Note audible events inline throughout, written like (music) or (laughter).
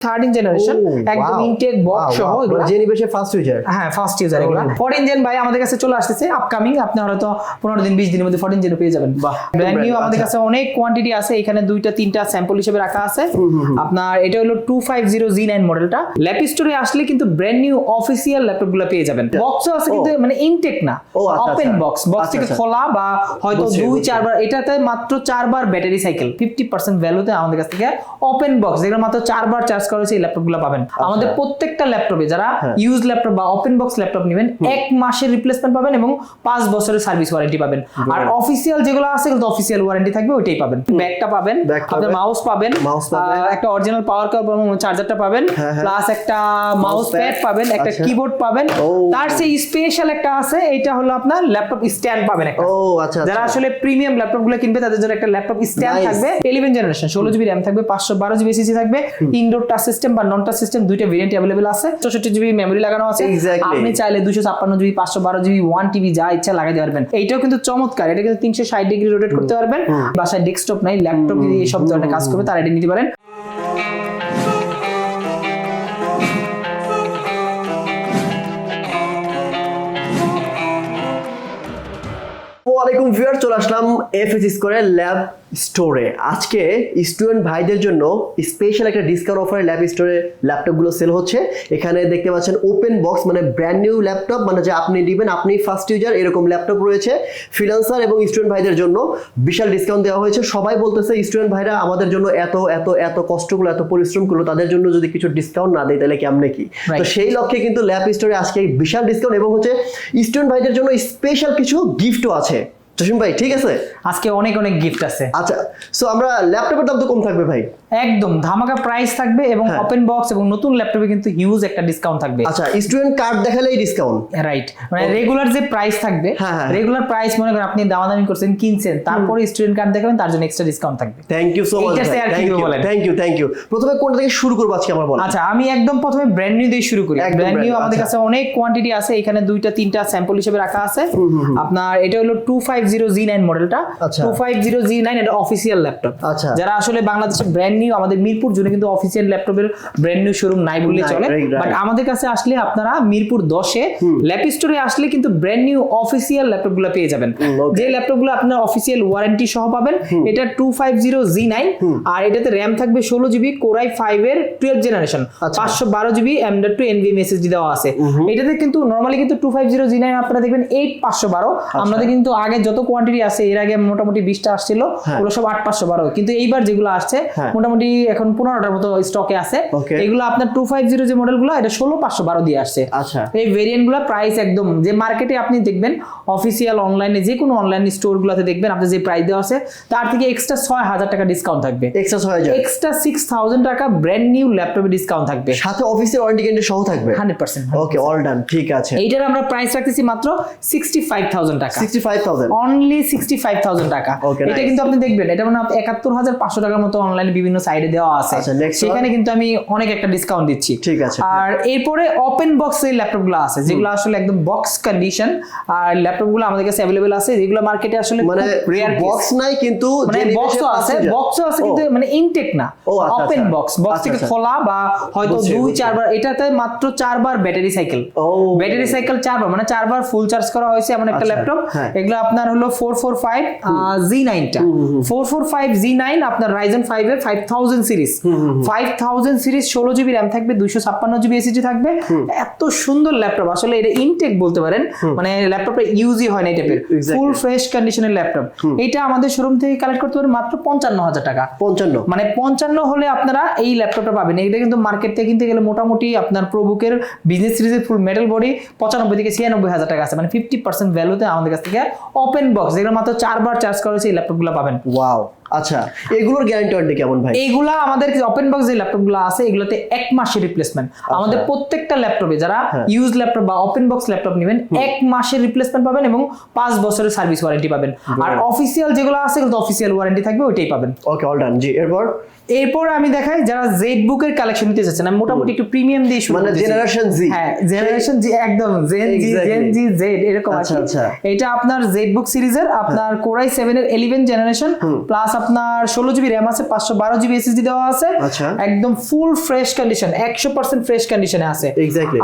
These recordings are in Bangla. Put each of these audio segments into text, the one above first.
থার্টিন জেনারেশন একদম ইনটেক বক্স সহ এগুলা। ফার্স্ট ইউজার হ্যাঁ ফার্স্ট ইউজার এগুলো। ফোরটিন জেন ভাই আমাদের কাছে চলে আসতেছে আপকামিং আপনি হয়তো পনেরো দিন বিশ দিনের মধ্যে জেন পেয়ে যাবেন। ব্র্যান্ড নিউ আমাদের আচ্ছা। কাছে অনেক কোয়ান্টিটি আছে এখানে দুইটা তিনটা স্যাম্পল হিসেবে রাখা আছে। আপনার এটা হলো two five zero G nine মডেলটা ল্যাপ স্টোরে আসলে কিন্তু ব্র্যান্ড নিউ অফিসিয়াল ল্যাপটপগুলো পেয়ে যাবেন। বক্সও আছে কিন্তু মানে ইনটেক না। ওপেন। বক্স বক্স থেকে আচ্ছা। খোলা বা হয়তো দুই চারবার এটাতে মাত্র চারবার ব্যাটারি সাইকেল ফিফটি পার্সেন্ট ভ্যালুতে আমাদের কাছ থেকে ওপেন বক্স যেগুলো মাত্র চারবার চার্জ করা হয়েছে এই ল্যাপটপগুলো পাবেন আমাদের প্রত্যেকটা ল্যাপটপে যারা হ্যাঁ। ইউজ ল্যাপটপ বা ওপেন বক্স ল্যাপটপ নেবেন এক মাসের রিপ্লেসমেন্ট পাবেন এবং পাঁচ বছরের সার্ভিস ওয়ারেন্টি পাবেন আর অফিসিয়াল যেগুলো আছে অফিসিয়াল ওয়ারেন্টি থাকবে ওইটাই পাবেন ব্যাগটা পাবেন আপনার মাউস পাবেন Mouse পাবেন। একটা অরিজিনাল পাওয়ার এবং চার্জারটা পাবেন হ্যাঁ, হ্যাঁ। প্লাস একটা মাউস প্যাড পাবেন একটা আচ্ছা। কিবোর্ড পাবেন তার সেই স্পেশাল একটা আছে এটা হলো আপনার ল্যাপটপ স্ট্যান্ড পাবেন একটা ও আচ্ছা যারা আচ্ছা। আসলে প্রিমিয়াম ল্যাপটপগুলো কিনবে তাদের জন্য একটা ল্যাপটপ স্ট্যান্ড. থাকবে ইলেভেন জেনারেশন ষোলো জিবি র্যাম থাকবে পাঁচশো বারো জিবি এসিসি থাকবে ইনডোর টাচ সিস্টেম বা নন টাচ সিস্টেম দুইটা ভেরিয়েন্ট অ্যাভেলেবল আছে। চৌষট্টি জিবি মেমোরি লাগানো আছে. আপনি চাইলে দুশো ছাপ্পান্ন জিবি পাঁচশো বারো জিবি ওয়ান টিবি যা ইচ্ছা লাগাতে পারবেন। এইটাও কিন্তু চমৎকার। এটা কিন্তু তিনশো ষাট ডিগ্রি রোটেট করতে পারবেন। বাসায় ডেস্কটপ নাই ল্যাপটপ যদি এইসব ধরনের কাজ করবে তারা এটা নিতে পারেন। ওয়ালাইকুম ভিউয়ার চলে আসলাম এফএস স্কোয়ারের ল্যাব স্টোরে আজকে স্টুডেন্ট ভাইদের জন্য স্পেশাল একটা ডিসকাউন্ট অফারে ল্যাব স্টোরে ল্যাপটপগুলো সেল হচ্ছে। এখানে দেখতে পাচ্ছেন ওপেন বক্স মানে ব্র্যান্ড নিউ ল্যাপটপ মানে যে আপনি নেবেন আপনি ফার্স্ট ইউজার এরকম ল্যাপটপ রয়েছে। ফ্রিলান্সার এবং স্টুডেন্ট ভাইদের জন্য বিশাল ডিসকাউন্ট দেওয়া হয়েছে। সবাই বলতেছে স্টুডেন্ট ভাইরা আমাদের জন্য এত এত এত কষ্টগুলো এত পরিশ্রম করল তাদের জন্য যদি কিছু ডিসকাউন্ট না দেয় তাহলে কেমনে কি? তো সেই লক্ষ্যে কিন্তু ল্যাব স্টোরে আজকে বিশাল ডিসকাউন্ট এবং হচ্ছে স্টুডেন্ট ভাইদের জন্য স্পেশাল কিছু গিফটও আছে। জসিম ভাই ঠিক আছে? আজকে অনেক অনেক গিফট আছে। আচ্ছা সো আমরা ল্যাপটপের দাম তো কম থাকবে ভাই। একদম ধামাকা প্রাইস থাকবে এবং হ্যাঁ। ওপেন বক্স এবং নতুন ল্যাপটপে কিন্তু হিউজ একটা ডিসকাউন্ট থাকবে। আচ্ছা স্টুডেন্ট কার্ড দেখালেই ডিসকাউন্ট রাইট মানে রেগুলার যে প্রাইস থাকবে হ্যাঁ, হ্যাঁ। রেগুলার প্রাইস মনে করেন আপনি দামাদামি করছেন কিনছেন তারপরে স্টুডেন্ট কার্ড দেখাবেন তার জন্য এক্সট্রা ডিসকাউন্ট থাকবে। Thank you so much thank you বলেন? থ্যাংক ইউ থ্যাংক ইউ প্রথমে কোনটা থেকে শুরু করব আজকে আমার বলা আচ্ছা আমি একদম প্রথমে ব্র্যান্ড নিউ দিয়ে শুরু করি। ব্র্যান্ড নিউ আমাদের আচ্ছা। কাছে অনেক কোয়ান্টিটি আছে এখানে দুইটা তিনটা স্যাম্পল হিসেবে রাখা আছে। আপনার এটা হলো two five zero G nine মডেলটা আচ্ছা। Two five zero G nine এটা অফিসিয়াল ল্যাপটপ আচ্ছা। যারা আসলে বাংলাদেশে ব্র্যান্ড নিউ আমাদের মিরপুর জুড়ে কিন্তু অফিসিয়াল ল্যাপটপের ব্র্যান্ড নিউ শোরুম নাই বললে চলে. বাট আমাদের কাছে আসলে আপনারা মিরপুর দশে ল্যাপ স্টোরে আসলে কিন্তু ব্র্যান্ড নিউ অফিসিয়াল ল্যাপটপগুলো পেয়ে যাবেন। যে ল্যাপটপগুলো আপনার অফিসিয়াল ওয়ারেন্টি সহ পাবেন এটা two five zero G nine আর এটাতে র্যাম থাকবে ষোলো জিবি কোরাই ফাইভ এর টুয়েলভ জেনারেশন আচ্ছা। পাঁচশো বারো GB M dot two NV SSD দেওয়া আছে। এটাতে কিন্তু নর্মালি কিন্তু two five zero G nine আপনারা দেখবেন এইট পাঁচশো বারো। আচ্ছা। আমাদের কিন্তু আগে যত কোয়ান্টিটি আছে এর আগে মোটামুটি বিশটা আসছিল হ্যাঁ। ওগুলো সব আট পাঁচশো বারো। কিন্তু এইবার যেগুলো আসছে হ্যাঁ। মোটামুটি এখন পনেরোটার মতো স্টকে আছে। এগুলো আপনার টু ফাইভ জিরো যে মডেলগুলো এটা ষোলো পাঁচশো বারো দিয়ে আসছে। আচ্ছা। এই ভেরিয়েন্টগুলো প্রাইস একদম যে মার্কেটে আপনি দেখবেন অফিসিয়াল অনলাইনে যে কোনো অনলাইন স্টোর গুলোতে দেখবেন আপনি যে প্রাইস দেওয়া আছে তার থেকে এক্সট্রা ছয় হাজার টাকা ডিসকাউন্ট থাকবে। এক্সট্রা ছয় হাজার। এক্সট্রা সিক্স থাউজেন্ড টাকা ব্র্যান্ড নিউ ল্যাপটপে ডিসকাউন্ট থাকবে। সাথে অফিসের ওয়ারেন্টি গ্যারান্টি সহ থাকবে? Hundred percent okay all done ঠিক আছে। এইটার আমরা প্রাইস রাখতেছি মাত্র সিক্সটি ফাইভ থাউজেন্ড টাকা। Sixty five thousand only sixty five thousand টাকা। এটা কিন্তু আপনি দেখবেন এটা মানে একাত্তর হাজার পাঁচশো টাকার মতো অনলাইনে বিভিন্ন সাইডে দেওয়া আছে। আচ্ছা, সেখানে কিন্তু আমি অনেক একটা ডিসকাউন্ট দিচ্ছি। ঠিক আছে। আর এরপরে ওপেন বক্স এই ল্যাপটপগুলো আছে যেগুলো আসলে একদম বক্স কন্ডিশন আর ল্যাপটপগুলো আমাদের কাছে অ্যাভেলেবেল আছে যেগুলো মার্কেটে আসলে মানে রেয়ার বক্স নাই কিন্তু মানে বক্সও আছে বক্সও আছে কিন্তু মানে ইনটেক না আচ্ছা, ওপেন আচ্ছা। বক্স বক্স আচ্ছা, থেকে আচ্ছা। খোলা বা হয়তো দুই চারবার এটাতে মাত্র চারবার ব্যাটারি সাইকেল ব্যাটারি সাইকেল চারবার মানে চারবার ফুল চার্জ করা হয়েছে এমন একটা আচ্ছা, ল্যাপটপ হ্যাঁ। এগুলো আপনার হলো four four five G নাইনটা four four five G nine আপনার রাইজেন ফাইভ এর five thousand series five thousand series ষোলো জিবি র্যাম থাকবে দুইশো ছাপ্পান্ন জিবি এসিজি থাকবে। এত সুন্দর ল্যাপটপ। আসলে এটা ইনটেক বলতে পারেন মানে ল্যাপটপটা ইউজই হয় না এই টাইপের ফুল ফ্রেশ কন্ডিশনের ল্যাপটপ। এটা আমাদের শোরুম থেকে কালেক্ট করতে পারেন মাত্র পঞ্চান্ন হাজার টাকা। পঞ্চান্ন। মানে পঞ্চান্ন হলে আপনারা এই ল্যাপটপটা পাবেন। এটা কিন্তু মার্কেট থেকে কিনতে গেলে মোটামুটি আপনার প্রবুকের বিজনেস সিরিজের ফুল মেটাল বডি পঁচানব্বই থেকে ছিয়ানব্বই হাজার টাকা আছে। মানে ফিফটি পার্সেন্ট ভ্যালুতে আমাদের কাছ থেকে ওপেন বক্স যেগুলো মাত্র চারবার চার্জ করেছে এই ল্যাপটপগুলো পাবেন। ওয়াও আচ্ছা এগুলোর গ্যারান্টি ওয়ারেন্টি কেমন ভাই? এইগুলা আমাদের ওপেন বক্স যে ল্যাপটপগুলো আছে এগুলোতে এক মাসের রিপ্লেসমেন্ট আমাদের প্রত্যেকটা ল্যাপটপে যারা। ইউজ ল্যাপটপ বা ওপেন বক্স ল্যাপটপ নেবেন এক মাসের রিপ্লেসমেন্ট পাবেন এবং পাঁচ বছরের সার্ভিস ওয়ারেন্টি পাবেন। আর অফিসিয়াল যেগুলো আছে এগুলো অফিসিয়াল ওয়ারেন্টি থাকবে ওইটাই পাবেন। ওকে অল ডান জি এরপর? এরপর আমি দেখাই যারা জেড বুকের কালেকশন নিতে চাচ্ছেন আমি মোটামুটি একটু প্রিমিয়াম দিয়ে শুরু মানে জেনারেশন জি হ্যাঁ জেনারেশন জি একদম gen G gen G Z এরকম আচ্ছা, আছে আচ্ছা। এটা আপনার জেড বুক সিরিজের আপনার কোরাই সেভেন এর ইলেভেন জেনারেশন প্লাস আপনার ষোলো জিবি র্যাম আছে পাঁচশো বারো জিবি এসএসডি দেওয়া আছে আচ্ছা। একদম ফুল ফ্রেশ কন্ডিশন একশো পার্সেন্ট ফ্রেশ কন্ডিশনে আছে।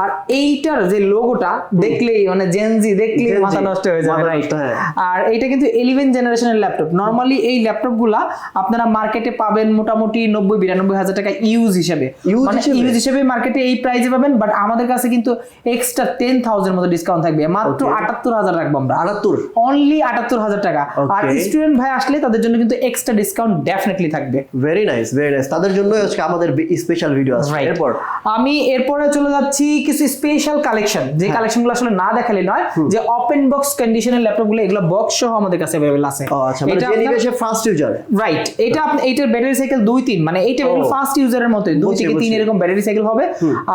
আর এইটার যে লোগোটা দেখলেই মানে জেনজি দেখলেই মাথা নষ্ট হয়ে যাবে। হ্যাঁ। আর এইটা কিন্তু ইলেভেন জেনারেশনের ল্যাপটপ নর্মালি এই ল্যাপটপগুলা আপনারা মার্কেটে পাবেন মোটামুটি নব্বই বিরানব্বই হাজার টাকা ইউজ হিসেবে। মানে ইউজ হিসেবে মার্কেটে এই প্রাইসে পাবেন বাট আমাদের কাছে কিন্তু এক্সট্রা টেন থাউজেন্ড মতো ডিসকাউন্ট থাকবে। মাত্র আটাত্তর হাজার রাখব আমরা। আটাত্তর? অনলি আটাত্তর হাজার টাকা। আর স্টুডেন্ট ভাই আসলে তাদের জন্য কিন্তু এক্সট্রা এক্সট্রা ডিসকাউন্ট ডেফিনেটলি থাকবে। ভেরি নাইস ভেরি নাইস তাদের জন্য আজকে আমাদের স্পেশাল ভিডিও আছে এরপর? আমি এরপরে চলে যাচ্ছি কিছু স্পেশাল কালেকশন যে হ্যাঁ। কালেকশনগুলো আসলে না দেখালে নয় যে ওপেন বক্স কন্ডিশনের ল্যাপটপগুলো এগুলো বক্স সহ আমাদের কাছে अवेलेबल আছে। আচ্ছা মানে যে নিবেশে ফার্স্ট ইউজার রাইট এটা আপনি এটার ব্যাটারি সাইকেল 2 3 মানে এইটা ফার্স্ট ইউজারের মতো 2 থেকে 3 এরকম ব্যাটারি সাইকেল হবে।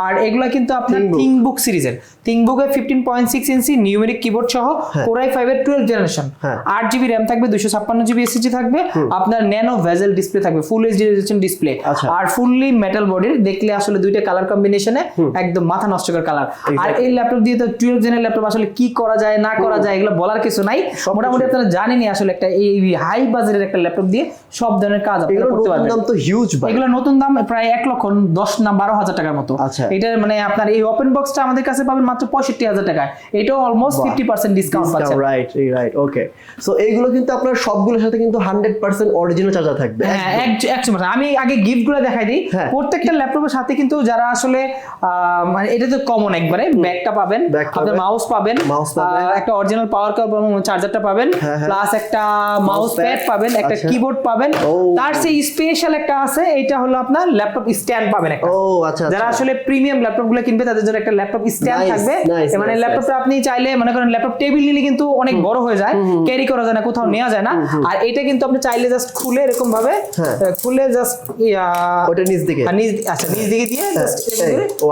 আর এগুলো কিন্তু আপনার থিংকবুক সিরিজের। থিংকবুকে 15.6 ইঞ্চি নিউমেরিক কিবোর্ড সহ হ্যাঁ। কোরাই 5 এর 12 জেনারেশন 8 জিবি র‍্যাম থাকবে 256 জিবি এসএসডি থাকবে। আপনার ন্যানো ভেজেল ডিসপ্লে থাকবে ফুল এইচডি রেজলিউশন ডিসপ্লে। আর ফুললি মেটাল বডির দেখলে আসলে দুইটা কালার কম্বিনেশনে একদম মাথা নষ্টকর কালার আর এই ল্যাপটপ দিয়ে তো টুয়েলভ জেনের ল্যাপটপ আসলে কি করা যায় না করা যায় এগুলো বলার কিছু নাই। মোটামুটি আপনারা জানেনই আসলে একটা এই হাই বাজারের একটা ল্যাপটপ দিয়ে সব ধরনের কাজ আপনারা করতে পারবেন। দাম তো হিউজ এগুলো নতুন দাম প্রায় এক লক্ষ দশ না বারো হাজার টাকার মতো। আচ্ছা। এটা মানে আপনার এই ওপেন বক্সটা আমাদের কাছে পাবেন মাত্র পঁয়ষট্টি হাজার টাকায়। এটাও অলমোস্ট ফিফটি পার্সেন্ট ডিসকাউন্ট পাচ্ছেন। রাইট রাইট ওকে সো এইগুলো কিন্তু আপনার সবগুলোর সাথে কিন্তু হান্ড্রেড পার্সেন্ট অরিজিনাল চার্জার থাকবে হ্যাঁ একশো। আমি আগে গিফটগুলো দেখাই দিই। হ্যাঁ। প্রত্যেকটা ল্যাপটপের সাথে কিন্তু যারা আসলে মানে এটা তো কমন একবারে। ব্যাগটা পাবেন আপনার মাউস পাবেন Mouse পাবেন। একটা অরিজিনাল পাওয়ার চার্জারটা পাবেন হ্যাঁ, হ্যাঁ। প্লাস একটা মাউস প্যাড পাবেন একটা। কিবোর্ড পাবেন। তার সেই স্পেশাল একটা আছে এটা হলো আপনার ল্যাপটপ স্ট্যান্ড পাবেন একটা। ও আচ্ছা যারা আচ্ছা। আসলে প্রিমিয়াম ল্যাপটপগুলো কিনবে তাদের জন্য একটা ল্যাপটপ স্ট্যান্ড থাকবে। মানে ল্যাপটপটা আপনি চাইলে মনে করেন ল্যাপটপ টেবিল নিলে কিন্তু অনেক বড় হয়ে যায় ক্যারি করা যায় না কোথাও নেওয়া যায় না। আর এটা কিন্তু আপনি চাইলে জাস্ট খুলে এরকম ভাবে হ্যাঁ। খুলে জাস্ট ওটা নিচ দিকে। আচ্ছা নিচ দিকে দিয়ে জাস্ট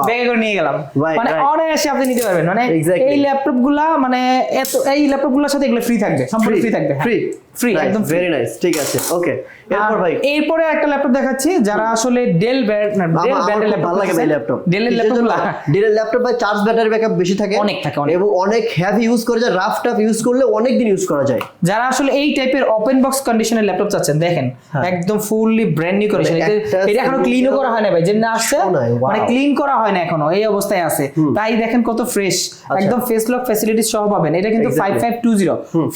ব্যাগে করে নিয়ে গেলাম। মানে. অনায়াসে আপনি নিতে পারবেন। মানে. এই ল্যাপটপগুলা মানে এত এই ল্যাপটপগুলোর সাথে এগুলো ফ্রি থাকবে সম্পূর্ণ ফ্রি থাকবে ফ্রি ফ্রি একদম ভেরি নাইস ঠিক আছে ওকে এরপর আর ভাই? এরপরে একটা ল্যাপটপ দেখাচ্ছি যারা আসলে ডেল ভালো লাগে ভাই ল্যাপটপ ডেলের ল্যাপটপ ডেলের ল্যাপটপ ভাই চার্জ ব্যাটারি ব্যাকআপ বেশি থাকে অনেক থাকে, এবং অনেক হেভি ইউজ করা যায় রাফ টাফ ইউজ করলে অনেক দিন ইউজ করা যায়। যারা আসলে এই টাইপের ওপেন বক্স কন্ডিশনের ল্যাপটপ চাচ্ছেন দেখেন একদম ফুললি ব্র্যান্ড নিউ কন্ডিশন এটা এখনও ক্লিনও করা হয় না ভাই যে না আসছে মানে ক্লিন করা হয় না এখনও এই অবস্থায় আছে। তাই দেখেন কত ফ্রেশ একদম ফেস লক ফ্যাসিলিটি সহ পাবেন। এটা কিন্তু Exactly. 5520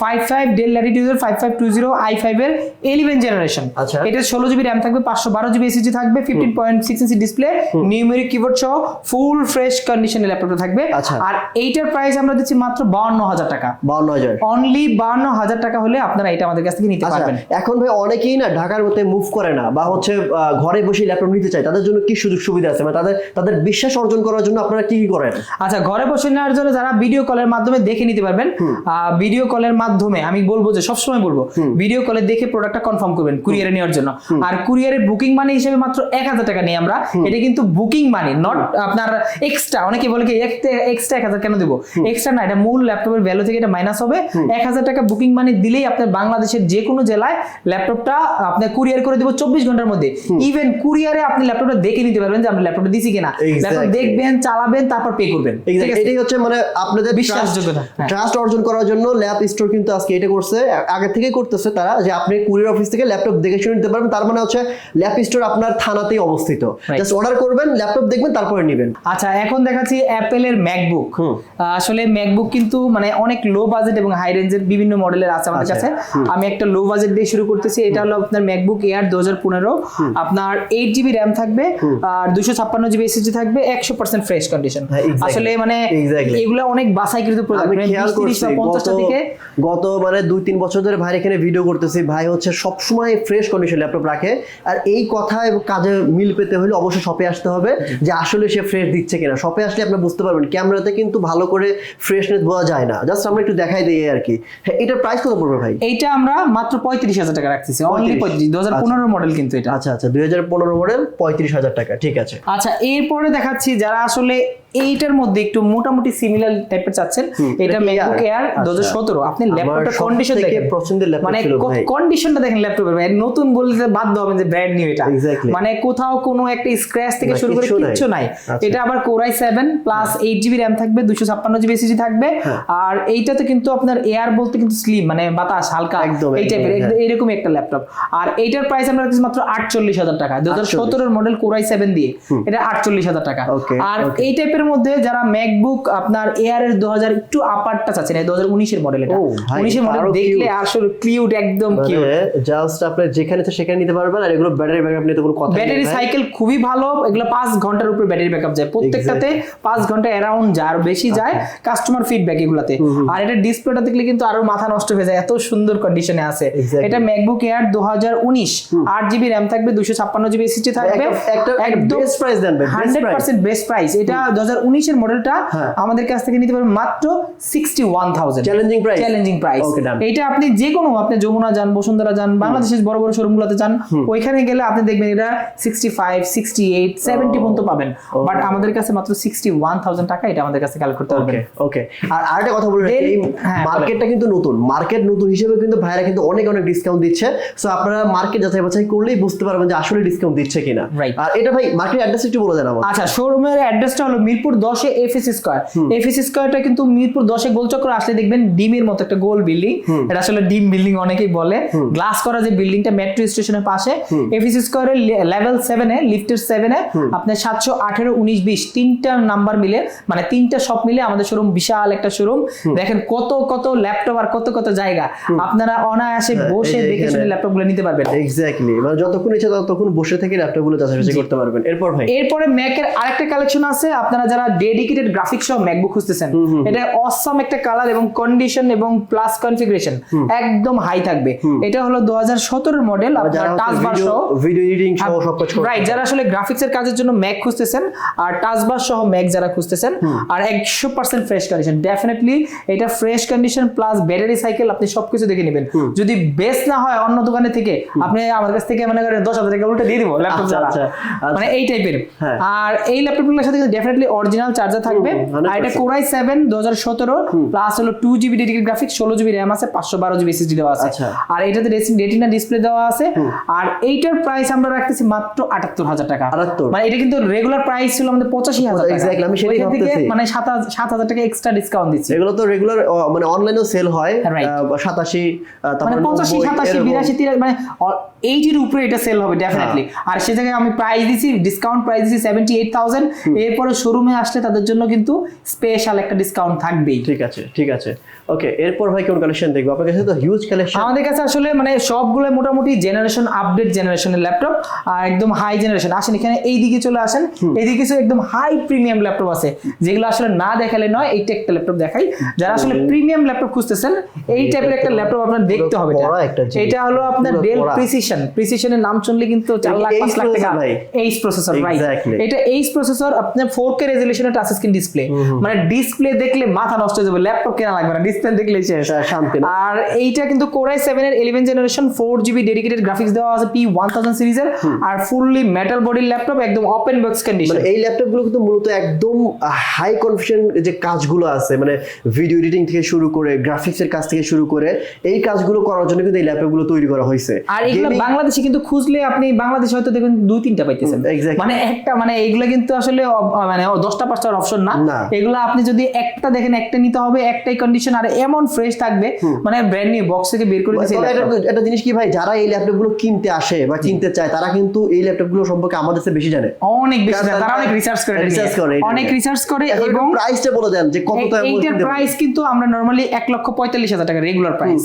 55 ডেল ল্যাটিটিউডের 5520 i5 এর 11 জেনারেশন আচ্ছা। এটা 16 জিবি র‍্যাম থাকবে 512 জিবি এসএসডি থাকবে 15.6 ইঞ্চি ডিসপ্লে নিউমেরিক কিবোর্ড সহ ফুল ফ্রেশ কন্ডিশনের ল্যাপটপটা থাকবে। আচ্ছা। আর এইটার প্রাইস আমরা দিচ্ছি মাত্র 52000 টাকা। বাউন্ন হাজার। অনলি বান্ন হাজার টাকা হলে আপনারা এটা আমাদের কাছ থেকে নিতে আচ্ছা পারবেন। এখন ভাই অনেকেই না ঢাকার মধ্যে মুভ করে না বা হচ্ছে ঘরে বসে ল্যাপটপ নিতে চায় তাদের জন্য কি সুযোগ সুবিধা আছে? মানে তাদের তাদের বিশ্বাস অর্জন করার জন্য আপনারা কি কি করেন? আচ্ছা ঘরে বসে নেওয়ার জন্য যারা ভিডিও কলের মাধ্যমে দেখে নিতে পারবেন ভিডিও কলের মাধ্যমে আমি বলব যে সবসময় বলব ভিডিও কলে দেখে প্রোডাক্টটা কনফার্ম করবেন। কুরিয়ারে নেওয়ার জন্য। আর কুরিয়ারে বুকিং মানি হিসেবে মাত্র এক হাজার টাকা নিই আমরা এটা কিন্তু বুকিং মানি নট আপনার এক্সট্রা অনেকে বলে কি এক্সট্রা এক হাজার কেন দেবো? এক্সট্রা না এটা মূল ল্যাপটপের ভ্যালু থেকে এটা মাইনাস হবে। এক হাজার টাকা বুকিং মানি দিলেই আপনার বাংলাদেশের যে কোনো জেলায় ল্যাপটপটা আপনার কুরিয়ার করে দেবো চব্বিশ ঘণ্টার মধ্যে। ইভেন কুরিয়ারে আপনি ল্যাপটপটা দেখে নিতে পারবেন যে আমরা ল্যাপটপটা দিছি কিনা। ল্যাপটপ দেখবেন চালাবেন তারপর পে করবেন? এটাই হচ্ছে মানে আপনাদের বিশ্বাসযোগ্যতা, হ্যাঁ। ট্রাস্ট অর্জন করার জন্য ল্যাপ স্টোর কিন্তু আজকে এটা করছে। আগে থেকেই করতেছে তারা যে আপনি কুরিয়ার অফিস থেকে ল্যাপটপ দেখে শুনে নিতে পারবেন। তার মানে হচ্ছে ল্যাপ স্টোর আপনার থানাতেই অবস্থিত। জাস্ট অর্ডার করবেন ল্যাপটপ দেখবেন তারপরে নেবেন। আচ্ছা এখন দেখাচ্ছি অ্যাপেলের ম্যাকবুক আসলে ম্যাকবুক কিন্তু মানে অনেক লো বাজেট এবং হাই রেঞ্জের বিভিন্ন মডেলের আছে আমাদের আচ্ছা, কাছে। আমি একটা লো বাজেট দিয়ে শুরু করতেছি। এটা হলো আপনার ম্যাকবুক এয়ার দু হাজার পনেরো আপনার এইট জিবি র্যাম থাকবে আর দুশো ছাপ্পান্ন জিবি এসএসডি থাকবে একশো পার্সেন্ট ফ্রেশ কন্ডিশন আসলে মানে. এগুলো অনেক বাসাইকৃত প্রোডাক্ট মানে খেয়াল 20, 30 করছি বা গত পঞ্চাশটা থেকে গত মানে দুই তিন বছর ধরে ভাই এখানে ভিডিও করতেছি। ভাই হচ্ছে সবসময় ফ্রেশ কন্ডিশন ল্যাপটপ রাখে। আর এই কথা এবং কাজে মিল পেতে হলে অবশ্যই শপে আসতে হবে যে আসলে সে ফ্রেশ দিচ্ছে কিনা। শপে আসলে আপনি বুঝতে পারবেন ক্যামেরাতে কিন্তু ভালো করে ফ্রেশনেস বোঝা যায় না। জাস্ট আমরা একটু দেখাই দিই আর কি। হ্যাঁ এটার প্রাইস কত পড়বে ভাই? এইটা আমরা মাত্র পঁয়ত্রিশ হাজার টাকা রাখতেছি। অনলি 35 পঁয়ত্রিশ দু হাজার পনেরো মডেল কিন্তু এটা। আচ্ছা আচ্ছা দুই হাজার পনেরো মডেল পঁয়ত্রিশ হাজার টাকা ঠিক আছে। আচ্ছা এরপরে দেখাচ্ছি যারা আসলে এইটার মধ্যে একটু মোটামুটি সিমিলার টাইপের চাচ্ছেন। এটা ম্যাকবুক এয়ার দু হাজার সতেরো। আপনি আমার ল্যাপটপের সব কন্ডিশন দেখেন। পছন্দের মানে কন্ডিশনটা দেখেন ল্যাপটপের ভাই নতুন বলতে বাধ্য হবেন যে ব্র্যান্ড নিউ এটা। মানে কোথাও কোনো একটা স্ক্র্যাচ থেকে শুরু করে কিচ্ছু নাই। আচ্ছা। এটা আবার core i seven plus eight GB RAM থাকবে দুশো ছাপ্পান্ন জিবি এসিজি থাকবে। হ্যাঁ। আর এইটাতে কিন্তু আপনার এয়ার বলতে কিন্তু স্লিম মানে বাতাস হালকা। একদম, এই টাইপের হ্যাঁ। এইরকমই একটা ল্যাপটপ আর এইটার প্রাইস আমরা রাখছি মাত্র আটচল্লিশ হাজার টাকা। দু হাজার সতেরোর মডেল কোরাই সেভেন দিয়ে। এটা আটচল্লিশ হাজার টাকা। আর এই টাইপের মধ্যে যারা ম্যাকবুক আপনার এয়ার এর দু হাজার একটু আপারটা চাচ্ছেন দু হাজার উনিশের মডেল এটা। উনিশের মডেল দেখলে আসলে কিউট একদম কিউট মানে জাস্ট আপনি যেখানে সেখানে নিতে পারবেন আর এগুলো ব্যাটারি ব্যাকআপ নিয়ে তো কোনো কথা ব্যাটারি সাইকেল খুবই ভালো এগুলো পাঁচ ঘণ্টার উপরে ব্যাটারি ব্যাকআপ যায়। প্রত্যেকটাতে পাঁচ ঘণ্টা অ্যারাউন্ড যায় আর বেশি যায় কাস্টমার ফিডব্যাক এগুলাতে। আর এটা ডিসপ্লেটা দেখলে কিন্তু আরও মাথা নষ্ট হয়ে যায় এত সুন্দর কন্ডিশনে আছে। এটা ম্যাকবুক এয়ার দু হাজার উনিশ আট জিবি র্যাম থাকবে দুশো ছাপ্পান্ন জিবি এসিটি থাকবে। একটা- বেস্ট প্রাইস দেন হান্ড্রেড পার্সেন্ট বেস্ট প্রাইস এটা দু হাজার উনিশের মডেলটা হ্যাঁ। আমাদের কাছ থেকে নিতে পারবেন মাত্র sixty one thousand Challenging price? Challenging price এটা আপনি যে কোনো আপনি যমুনা যান বসুন্ধরা যান বাংলাদেশের বড় বড় শোরুম গুলোতে যান ওইখানে গেলে আপনি দেখবেন এটা sixty five sixty eight seventy পর্যন্ত পাবেন। বাট আমাদের কাছে মাত্র সিক্সটি ওয়ান থাউজেন্ড টাকা এটা আমাদের কাছে কালেক্ট করতে পারবেন। ওকে আর আরেকটা কথা বলে এই হ্যাঁ, মার্কেটটা কিন্তু নতুন। মার্কেট নতুন হিসেবে কিন্তু ভাইরা কিন্তু অনেক অনেক ডিসকাউন্ট দিচ্ছে। সো আপনারা মার্কেট যাচাই বাছাই করলেই বুঝতে পারবেন যে আসলে ডিসকাউন্ট দিচ্ছে কিনা। আর এটা ভাই মার্কেট অ্যাড্রেস একটু বলে দেন আচ্ছা শোরুমের অ্যাড্রেসটা হলো মিরপুর দশে এফএস স্কোয়ার এফএস স্কোয়ারটা কিন্তু মিরপুর দশে গোলচক্র আসলে দেখবেন ডিমের মতো একটা গোল বিল্ডিং এটা আসলে ডিম বিল্ডিং অনেকেই বলে। গ্লাস করা যে বিল্ডিংটা মেট্রো স্টেশনের পাশে এফএস স্কোয়ারের লেভেল সেভেনে লিফটের সেভেনে আপনার সাতশো আঠেরো উনিশ বিশ তিনটা নাম্বার মিলে মানে তিনটা সব মিলে আমাদের শোরুম বিশাল একটা শোরুম দেখেন কত কত ল্যাপটপ আর কত কত জায়গা। আপনারা অনায়াসে হ্যাঁ, বসে দেখে শুনে ল্যাপটপগুলো নিতে পারবেন। এক্স্যাক্টলি মানে যতক্ষণ ইচ্ছা ততক্ষণ বসে থেকে ল্যাপটপগুলো যাচাই করতে পারবেন। এরপর ভাই? এরপরে ম্যাকের আরেকটা কালেকশন আছে। আপনারা যারা ডেডিকেটেড গ্রাফিক্স সহ ম্যাকবুক খুঁজতেছেন এটা অসাম একটা কালার এবং কন্ডিশন এবং প্লাস কনফিগারেশন একদম হাই থাকবে। এটা হলো দু হাজার সতেরোর মডেল আপনার টাচ বার সহ ভিডিও এডিটিং সহ সব কাজ করতে রাইট যারা আসলে গ্রাফিক্স এর কাজের জন্য ম্যাক খুঁজতেছেন আর টাচ বার সহ ম্যাক যারা খুঁজতেছেন আর একশো পার্সেন্ট ফ্রেশ কন্ডিশন ডেফিনেটলি এটা fresh condition plus battery cycle আপনি সবকিছু দেখে নেবেন। যদি বেস্ট না হয় অন্য দোকানে থেকে আপনি আমার কাছ থেকে মনে করেন দশ হাজার টাকা উল্টে দিয়ে দিব ল্যাপটপ আচ্ছা, ছাড়া। আচ্ছা, আচ্ছা। মানে এই টাইপের হ্যাঁ। আর এই ল্যাপটপগুলোর সাথে ডেফিনেটলি অরিজিনাল চার্জার থাকবে। আর এটা 100% কোরাই সেভেন দু হাজার সতেরো প্লাস হলো টু জিবি ডেডিকেট গ্রাফিক্স ষোলো জিবি র্যাম আছে পাঁচশো বারো জিবি এসএসডি দেওয়া আছে। আচ্ছা। আর এটাতে রেটিনা ডিসপ্লে দেওয়া আছে। আর এইটার প্রাইস আমরা রাখতেছি মাত্র আটাত্তর হাজার টাকা। 78 মানে এটা কিন্তু রেগুলার প্রাইস ছিল আমাদের পঁচাশি হাজার টাকা। আমি সেটাই ভাবতেছি। মানে সাত হাজার- সাত হাজার টাকা এক্সট্রা ডিসকাউন্ট দিচ্ছে। এগুলো তো রেগুলার মানে অনলাইনেও সেল হয়. সাতাশি মানে পঁচাশি সাতাশি বিরাশি মানে এইটির উপরে এটা সেল হবে ডেফিনেটলি আর সে জায়গায় আমি প্রাইস দিছি ডিসকাউন্ট প্রাইস দিছি সেভেন্টি এইট থাউজেন্ড এরপরে শোরুমে আসলে তাদের জন্য কিন্তু স্পেশাল একটা ডিসকাউন্ট থাকবেই। ঠিক আছে ঠিক আছে। ওকে এরপর ভাই কোন কালেকশন দেখব? আপনার কাছে তো হিউজ কালেকশন আমাদের কাছে আসলে মানে সবগুলো মোটামুটি জেনারেশন আপডেট জেনারেশনের ল্যাপটপ আর একদম হাই জেনারেশন আসেন এখানে এই দিকে চলে আসেন। এইদিকে কিছু একদম হাই প্রিমিয়াম ল্যাপটপ আছে যেগুলো আসলে না দেখালে নয় এইটা একটা ল্যাপটপ দেখাই। যারা আসলে প্রিমিয়াম ল্যাপটপ খুঁজতেছেন এই টাইপের একটা ল্যাপটপ আপনার দেখতে হবে। এটা। হলো আপনার ডেল প্রিসিশন প্রিসিশনের নাম শুনলে কিন্তু চার লাখ Ace পাঁচ লাখ টাকা। এইচ প্রসেসর রাইট এটা এইচ প্রসেসর আপনার ফোর কে রেজলিউশনের টাচ স্ক্রিন ডিসপ্লে মানে ডিসপ্লে দেখলে মাথা নষ্ট হয়ে যাবে ল্যাপটপ কেনা লাগবে না। ডিসপ্লে শেষ। শান্তি আর এইটা কিন্তু কোরাই সেভেন এর eleven generation four GB dedicated graphics দেওয়া আছে পি ওয়ান থাউজেন্ড সিরিজের। আর ফুললি মেটাল বডির ল্যাপটপ একদম ওপেন বক্স কন্ডিশন এই কিন্তু মূলত একদম হাই কনফিউশন যে কাজগুলো আছে মানে ভিডিও এডিটিং থেকে শুরু করে কাজ থেকে শুরু করে এই কাজগুলো করার জন্য কিন্তু এই তৈরি করা হয়েছে। আর এগুলো বাংলাদেশে কিন্তু খুঁজলে আপনি বাংলাদেশে হয়তো দেখবেন দুই তিনটা পাইতেছেন। মানে একটা মানে এগুলো কিন্তু আসলে মানে দশটা পাঁচটার অপশন না। এগুলো আপনি যদি একটা দেখেন একটা নিতে হবে একটাই কন্ডিশন আর এমন ফ্রেশ থাকবে মানে ব্র্যান্ড নিউ বক্স থেকে বের করে দিয়েছে একটা জিনিস কি ভাই যারা এই ল্যাপটপগুলো কিনতে আসে বা কিনতে চায় তারা কিন্তু এই ল্যাপটপগুলো সম্পর্কে আমাদের চেয়ে বেশি জানে। অনেক বেশি জানে, তারা অনেক রিসার্চ করে এটা নিয়ে। করে অনেক রিসার্চ করে এবং প্রাইসটা বলে দেন যে কত এইটার প্রাইস কিন্তু আমরা নরমালি এক লক্ষ পঁয়তাল্লিশ হাজার টাকা রেগুলার প্রাইস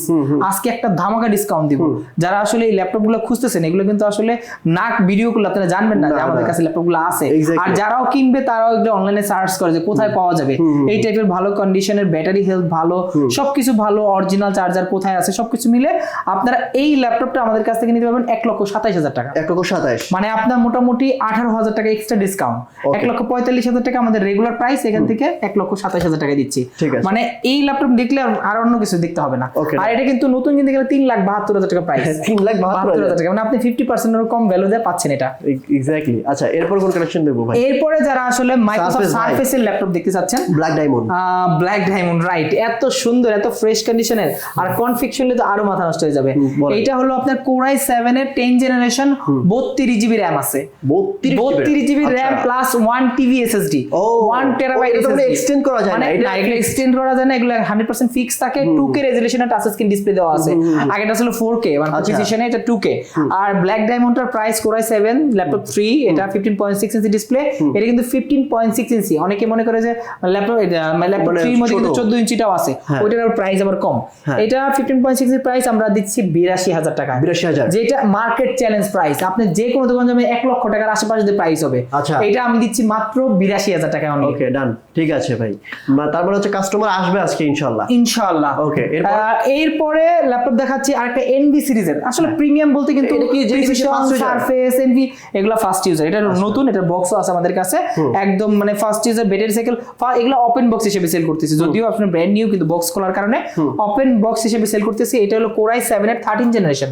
আজকে একটা ধামাকা ডিসকাউন্ট দিব। যারা আসলে এই ল্যাপটপগুলো খুঁজতেছেন এগুলো কিন্তু আসলে নাক ভিডিও গুলো আপনারা জানবেন না যে আমাদের কাছে ল্যাপটপগুলো আছে. আর যারাও কিনবে তারাও অনলাইনে সার্চ করে যে কোথায় পাওয়া যাবে। এই টাইপের ভালো কন্ডিশনের ব্যাটারি হেলথ ভালো সবকিছু ভালো অরিজিনাল চার্জার কোথায় আছে সবকিছু মিলে আপনারা এই ল্যাপটপটা আমাদের কাছ থেকে নিতে পারবেন এক লক্ষ সাতাইশ হাজার টাকা। এক লক্ষ সাতাশ মানে আপনার মোটামুটি আঠারো হাজার টাকা এক্সট্রা ডিসকাউন্ট এক লক্ষ পঁয়তাল্লিশ হাজার টাকা আমাদের রেগুলার প্রাইস এখান থেকে এক লক্ষ সাতাশ হাজার টাকা দিচ্ছি। মানে এই ল্যাপটপ দেখলে আর- অন্য কিছু দেখতে হবে না। আর এটা কিন্তু নতুন কিনতে গেলে তিন লাখ বাহাত্তর হাজার টাকা প্রাইস (laughs) তিন লাখ বাহাত্তর হাজার টাকা। মানে আপনি ফিফটি পার্সেন্টের কম ভ্যালু দিয়ে পাচ্ছেন এটা। এক্স্যাক্টলি আচ্ছা এরপর কোন কালেকশন দেবো ভাই? এরপরে যারা আসলে মাইক্রোসফট। সার্ফেসের ল্যাপটপ দেখতে চাচ্ছেন black diamond black diamond right এত সুন্দর এত ফ্রেশ কন্ডিশনের আর কনফিকশন তো আরও মাথা নষ্ট হয়ে যাবে। এইটা হলো আপনার কোরাই সেভেন এর টেন জেনারেশন বত্রিশ জিবি র্যাম আছে। বত্রিশ GB RAM plus one TB SSD one terabyte এটা করা যায় না, মানে এটা এক্সটেন্ড করা যায় না এগুলো হান্ড্রেড পার্সেন্ট ফিক্স থাকে। Two K touch screen display দেওয়া আছে। আগেটা ছিল ফোর কে মানে আচ্ছা। প্রিসিশনে এটা টু কে আর black ডায়মন্ডটার price core i seven laptop three এটা fifteen point six inch display এটা কিন্তু ফিফটিন পয়েন্ট সিক্স ইঞ্চি অনেকে মনে করে যে ল্যাপটপ ল্যাপটপ থ্রির মধ্যে কিন্তু। চোদ্দ ইঞ্চিটাও আছে। ওইটার প্রাইস আবার কম। হ্যাঁ। এটা ফিফটিন পয়েন্ট সিক্স প্রাইস আমরা দিচ্ছি বিরাশি হাজার টাকা। 82,000 যেটা মার্কেট চ্যালেঞ্জ প্রাইস আপনি যে কোনো দোকান যাবেন এক লক্ষ টাকার আশেপাশে যে প্রাইস হবে আচ্ছা। এটা আমি দিচ্ছি মাত্র বিরাশি হাজার টাকা অনলি ওকে ডান ঠিক আছে ভাই। তারপরে হচ্ছে কাস্টমার আসবে আজকে ইনশাল্লাহ ইনশাআল্লাহ। Okay, এরপর? ল্যাপটপ দেখাচ্ছি আরেকটা এনভি সিরিজের আসলে প্রিমিয়াম বলতে কিন্তু সারফেস এনভি এগুলো ফার্স্ট ইউজার এটা নতুন এটা বক্সও আছে আমাদের কাছে। একদম মানে ফার্স্ট ইউজার ব্যাটারি সাইকেল এগুলো ওপেন বক্স হিসেবে সেল করতেছি। যদিও আপনার ব্র্যান্ড নিউ কিন্তু বক্স খোলার কারণে ওপেন বক্স হিসেবে সেল করতেছি। এটা হলো কোরাই সেভেন এর থার্টিন জেনারেশন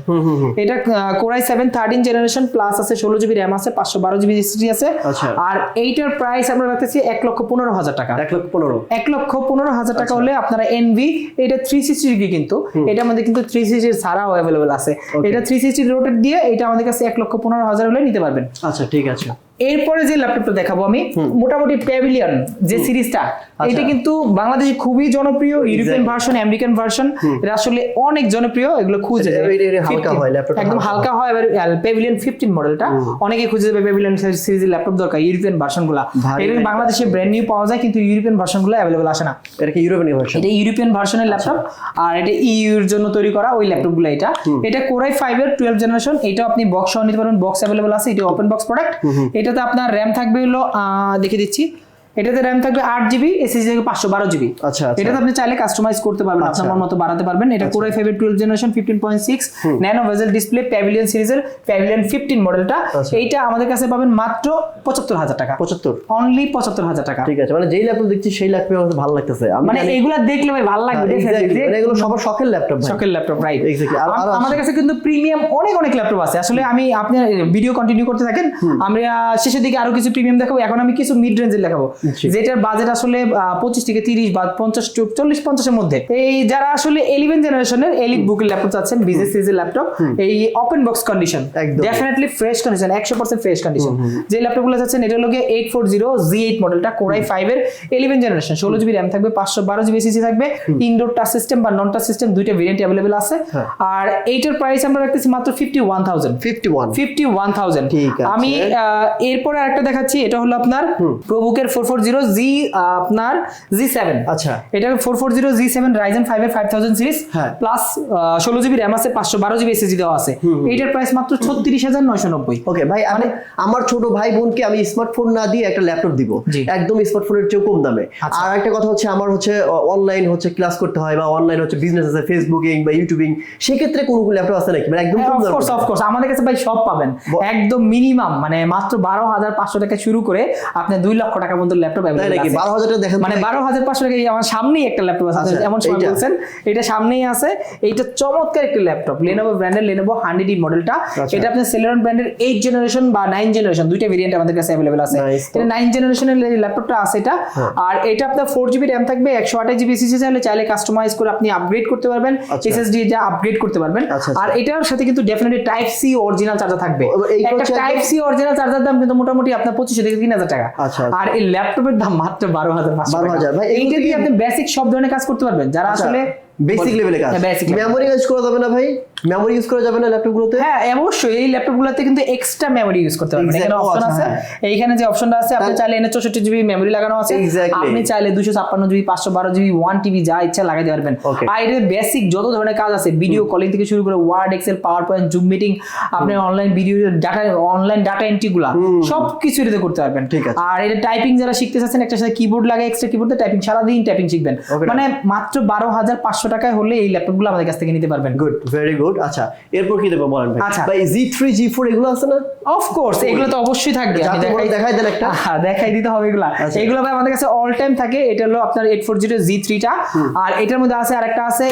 এটা core i seven thirteen generation plus আছে ষোলো জিবি র্যাম আছে পাঁচশো বারো জিবি এসএসডি আছে। আচ্ছা। আর এইটার প্রাইস আমরা রাখতেছি এক লক্ষ পনেরো হাজার টাকা। এক লক্ষ পনেরো। এক লক্ষ পনেরো হাজার টাকা হলে আপনারা এনভি এটা থ্রি সিক্সটি ডিগ্রি কিন্তু। এটা আমাদের কিন্তু থ্রি সিক্সটি ছাড়াও অ্যাভেলেবল আছে। এটা থ্রি সিক্সটি রোটেট দিয়ে এটা আমাদের কাছে এক লক্ষ পনেরো হাজার হলে নিতে পারবেন। আচ্ছা ঠিক আছে। এরপরে যে ল্যাপটপটা দেখাবো আমি মোটামুটি প্যাভিলিয়ন যে সিরিজটা এটা কিন্তু বাংলাদেশে খুবই জনপ্রিয় ইউরোপিয়ান ভার্সন আমেরিকান ভার্সন এটা আসলে অনেক জনপ্রিয় এগুলো খুঁজে এটা হালকা হয়, ল্যাপটপটা একদম হালকা। হয় এবার প্যাভিলিয়ন ফিফটিন মডেলটা অনেকে খুঁজে যাবে প্যাভিলিয়ন সিরিজের ল্যাপটপ দরকার ইউরোপিয়ান ভার্সনগুলা। ভারী এটা বাংলাদেশে ব্র্যান্ড নিউ পাওয়া যায় কিন্তু ইউরোপিয়ান ভার্সনগুলো অ্যাভেলেবল আসে না। এটা কি ইউরোপিয়ান ভার্সন এটা ইউরোপিয়ান ভার্সনের ল্যাপটপ আর এটা ইউর জন্য তৈরি করা ওই ল্যাপটপগুলো এটা। এটা কোরাই ফাইভ এর টুয়েলভ জেনারেশন এটা আপনি বক্স সহ নিতে পারবেন বক্স অ্যাভেলেবল আছে এটা ওপেন বক্স প্রোডাক্ট এটাতে আপনার র্যাম থাকবে হলো দেখে দিচ্ছি। এটাতে র্যাম থাকবে আট জিবি এসএসডি থাকবে পাঁচশো বারো জিবি আচ্ছা, আচ্ছা। এটাতে আপনি চাইলে কাস্টমাইজ করতে পারবেন আচ্ছা। আপনার মতো বাড়াতে পারবেন। এটা কোরাই ফাইভ এর twelve generation fifteen point six nano bezel display Pavilion সিরিজের প্যাভিলিয়ন ফিফটিন মডেলটা। এইটা আমাদের কাছে পাবেন মাত্র পঁচাত্তর হাজার টাকা। পঁচাত্তর। অনলি পঁচাত্তর হাজার টাকা। ঠিক আছে মানে যেই ল্যাপটপ দেখছি সেই ল্যাপটপ আমার ভালো লাগতেছে। মানে এগুলা দেখলে ভাই ভালো লাগবে হ্যাঁ, মানে এগুলো সবার শখের ল্যাপটপ ভাই। শখের ল্যাপটপ রাইট আমাদের কাছে কিন্তু প্রিমিয়াম অনেক অনেক ল্যাপটপ আছে। আসলে আমি আপনি ভিডিও কন্টিনিউ করতে থাকেন। আমরা শেষের দিকে আরও কিছু প্রিমিয়াম দেখাবো। এখন আমি কিছু মিড রেঞ্জের দেখাবো। যেটার বাজেট আসলে পঁচিশ থেকে তিরিশ বা পঞ্চাশ চল্লিশ পঞ্চাশের মধ্যে। এই যারা আসলে এলিভেন জেনারেশনের এলিট বুকের ল্যাপটপ চাচ্ছেন বিজনেস সিরিজের ল্যাপটপ এই open box condition. Definitely fresh condition একশো পার্সেন্ট ফ্রেশ কন্ডিশন যে ল্যাপটপগুলো চাচ্ছেন এটা হলো eight four zero G eight মডেলটা কোরাই ফাইভ এর ইলেভেন জেনারেশন ষোলো জিবি র্যাম থাকবে পাঁচশো বারো জিবি এসিসি থাকবে ইনডোর টাচ সিস্টেম বা নন টাচ সিস্টেম দুইটা ভেরিয়েন্ট অ্যাভেলেবেল আছে। হ্যাঁ। আর এইটার প্রাইস আমরা রাখতেছি মাত্র fifty one thousand fifty one fifty one thousand ঠিক আছে। আমি এরপরে আরেকটা দেখাচ্ছি এটা হলো আপনার প্রবুকের ফোর ফোর জিরো জি আপনার জি সেভেন। আচ্ছা। এটা four four zero G seven Ryzen five এর ফাইভ থাউজেন্ড সিরিজ হ্যাঁ। প্লাস ষোলো জিবি র্যাম আছে পাঁচশো বারো জিবি এসএসডি দেওয়া আছে। এইটার প্রাইস মাত্র ছত্রিশ হাজার নয়শো নব্বই। ওকে ভাই আমি আমার ছোট ভাই বোনকে আমি স্মার্টফোন না দিয়ে একটা ল্যাপটপ দিব। একদম স্মার্টফোনের চেয়েও কম দামে। আচ্ছা। আর একটা কথা হচ্ছে আমার হচ্ছে অনলাইন হচ্ছে ক্লাস করতে হয় বা অনলাইন হচ্ছে বিজনেস আছে ফেসবুকিং বা ইউটিউবিং সেক্ষেত্রে কোন কোন ল্যাপটপ আছে নাকি? মানে একদম কম অফকোর্স অফকোর্স আমাদের কাছে ভাই সব পাবেন। একদম মিনিমাম মানে মাত্র বারো হাজার পাঁচশো টাকা শুরু করে আপনি দুই লক্ষ টাকা পর্যন্ত ল্যাপটপ বারো হাজার টাকা দেখেন মানে। বারো হাজার পাঁচশো টাকা এই আমার সামনেই একটা ল্যাপটপ আছে। আচ্ছা, এমন সময় বলছেন এটা সামনেই আছে। এইটা চমৎকার একটা ল্যাপটপ লেনোভো ব্র্যান্ডের লেনোভো হান্ড্রেড ই মডেলটা আচ্ছা। এটা আপনার সেলেরন ব্র্যান্ডের এইট জেনারেশন বা নাইন জেনারেশন দুইটা ভেরিয়েন্ট আমাদের কাছে অ্যাভেলেবল আছে। এটা নাইন জেনারেশনের ল্যাপটপটা আছে এটা। আর এটা আপনার ফোর জিবি র্যাম থাকবে একশো আঠাশ জিবি সিসি চাইলে চাইলে কাস্টমাইজ করে আপনি আপগ্রেড করতে পারবেন। আচ্ছা। এসএসডি যা আপগ্রেড করতে পারবেন। আচ্ছা, আচ্ছা। আর এটার সাথে কিন্তু definitely type C original charger থাকবে। একটা টাইপ সি অরিজিনাল চার্জার দাম কিন্তু মোটামুটি আপনার পঁচিশশো থেকে তিন হাজার টাকা। আচ্ছা। আর এই ল্যাপটপের দাম মাত্র বারো হাজার বারো হাজার। ভাই, এইটা দিয়ে আপনি বেসিক সব ধরনের কাজ করতে পারবেন যারা আচ্ছা, আসলে বেসিক লেভেলে কাজ। মেমোরি ইউজ করা যাবে না ভাই? মেমোরি ইউজ করা যাবে না ল্যাপটপ গুলোতে হ্যাঁ অবশ্যই। এই ল্যাপটপ গুলোতে কিন্তু এক্সট্রা মেমোরি ইউজ করতে পারবেন। এখানে অপশন আছে। হ্যাঁ। এইখানে যে অপশনটা আছে আপনি চাইলে এনে চৌষট্টি জিবি মেমোরি লাগানো আছে। আপনি চাইলে দুশো ছাপ্পান্ন জিবি পাঁচশো বারো জিবি ওয়ান টিবি যা ইচ্ছা লাগাতে পারবেন। আর এটা বেসিক যত ধরনের কাজ আছে ভিডিও কলিং থেকে শুরু করে Word Excel PowerPoint Zoom meeting আপনি online video data online data entry গুলা সব কিছু এটাতে করতে পারবেন। ঠিক আছে। আর এটা টাইপিং যারা শিখতে চাচ্ছেন একটা সাথে কিবোর্ড লাগে এক্সট্রা কিবোর্ড টাইপিং সারাদিন টাইপিং শিখবেন। মানে মাত্র বারো হাজার পাঁচশো পাঁচশো টাকায় হলে এই ল্যাপটপগুলো আমাদের কাছ থেকে নিতে পারবেন। গুড ভেরি গুড আচ্ছা এরপর কি দেবো বলেন ভাই? আচ্ছা। ভাই জি থ্রি জি ফোর এগুলো আছে না? অফকোর্স এগুলো তো অবশ্যই থাকবে। দেখাই দেন একটা। হ্যাঁ দেখাই দিতে হবে এগুলা। আচ্ছা। এগুলো ভাই আমাদের কাছে অল টাইম থাকে। এটা হলো আপনার এইট ফোর জিরো জি থ্রিটা আর এটার মধ্যে আছে আরেকটা আছে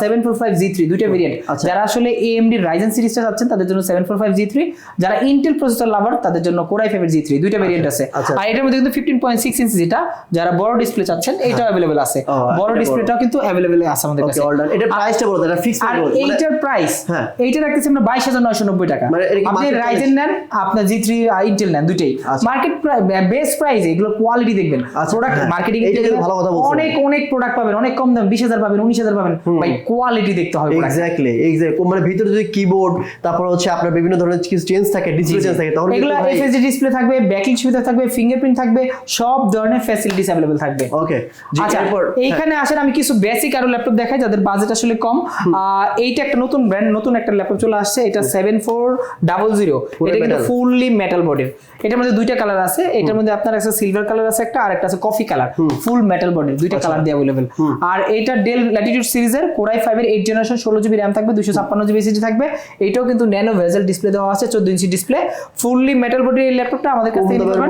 seven four five G three দুইটা ভেরিয়েন্ট আচ্ছা। যারা আসলে এএমডি রাইজেন সিরিজটা চাচ্ছেন তাদের জন্য seven four five G three যারা ইন্টেল প্রসেসর লাভার তাদের জন্য core i five G three দুইটা ভেরিয়েন্ট আছে। আচ্ছা। আর এটার মধ্যে কিন্তু ফিফটিন পয়েন্ট সিক্স ইঞ্চি যেটা যারা বড় ডিসপ্লে চাচ্ছেন এইটাও অ্যাভেলেবেল আছে। বড় ডিসপ্লেটাও কিন্তু অ্যাভেলেবেল আছে আমাদের ওকে কাছে। অল ডান এটা প্রাইসটা বলো এটা ফিক্স আর এইটার প্রাইস হ্যাঁ। এইটা রাখতেছি আমরা বাইশ হাজার নয়শো নব্বই টাকা। এটা কি আপনি রাইজেন নেন আপনার জি ইন্টেল নেন দুইটাই। মার্কেট বেস্ট প্রাইস এগুলো কোয়ালিটি দেখবেন। প্রোডাক্ট। মার্কেটিং এইটা কিন্তু ভালো কথা বলছেন। অনেক অনেক প্রোডাক্ট পাবেন অনেক কম দাম বিশ হাজার পাবেন উনিশ হাজার পাবেন। ভাই কোয়ালিটি দেখতে হবে এক্স্যাক্টলি এক্স্যাক্টলি মানে ভিতরে যদি কিবোর্ড তারপর হচ্ছে আপনার বিভিন্ন ধরনের কিছু চেঞ্জ থাকে ডিসপ্লে চেঞ্জ থাকে তখন এগুলো এফএসডি ডিসপ্লে থাকবে ব্যাকিং সুবিধা থাকবে ফিঙ্গারপ্রিন্ট থাকবে সব ধরনের ফ্যাসিলিটিস থাকবে। ওকে আচ্ছা হ্যাঁ। এইখানে আসেন আমি কিছু বেসিক আরও ল্যাপটপ দেখাই। যাদের বাজেট আসলে কম। এইটা একটা নতুন ব্র্যান্ড নতুন একটা ল্যাপটপ চলে আসছে। এটা সেভেন ফোর ডাবল জিরো এটা কিন্তু ফুললি মেটাল বডির এটার মধ্যে দুইটা কালার আছে। এটার মধ্যে আপনার একটা সিলভার কালার আছে একটা আর একটা আছে কফি কালার ফুল মেটাল বডির দুইটা আচ্ছা। কালার দিয়ে অ্যাভেলেবল আর এইটা ডেল ল্যাটিটিউড সিরিজের কোরাই ফাইভের এইট জেনারেশন ষোলো জিবি র্যাম থাকবে দুশো ছাপ্পান্ন জিবি এসিজি থাকবে। এটাও কিন্তু ন্যানো ভেজেল ডিসপ্লে দেওয়া আছে চোদ্দ ইঞ্চি ডিসপ্লে ফুললি মেটাল বডির এই ল্যাপটপটা আমাদের কাছ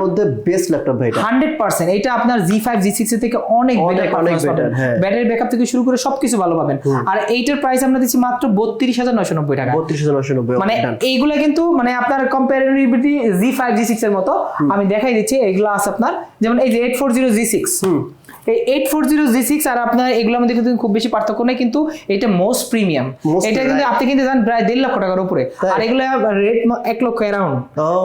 মধ্যে বেস্ট ল্যাপটপ ভাই এটা। হান্ড্রেড পার্সেন্ট এটা আপনার জি ফাইভ জি সিক্স থেকে অনেক বেটার। ব্যাটারি ব্যাকআপ থেকে শুরু করে সবকিছু ভালো পাবেন। আর এইটার প্রাইস আমরা দিচ্ছি মাত্র বত্রিশ হাজার নয়শো নব্বই টাকা। বত্রিশ হাজার নয়শো নব্বই মানে এইগুলা কিন্তু মানে আপনার কম্পারেটিভিটি জি ফাইভ জি সিক্স এর মতো আমি দেখাই দিচ্ছি এগুলা আছে আপনার যেমন এই যে eight four zero G six eight four zero G six আর আপনার এগুলোর মধ্যে কিন্তু খুব বেশি পার্থক্য নেই কিন্তু এটা মোস্ট প্রিমিয়াম এটা কিন্তু আপনি কিন্তু জানেন প্রায় দেড় লক্ষ টাকার উপরে। আর এগুলো রেট এক লক্ষ অ্যারাউন্ড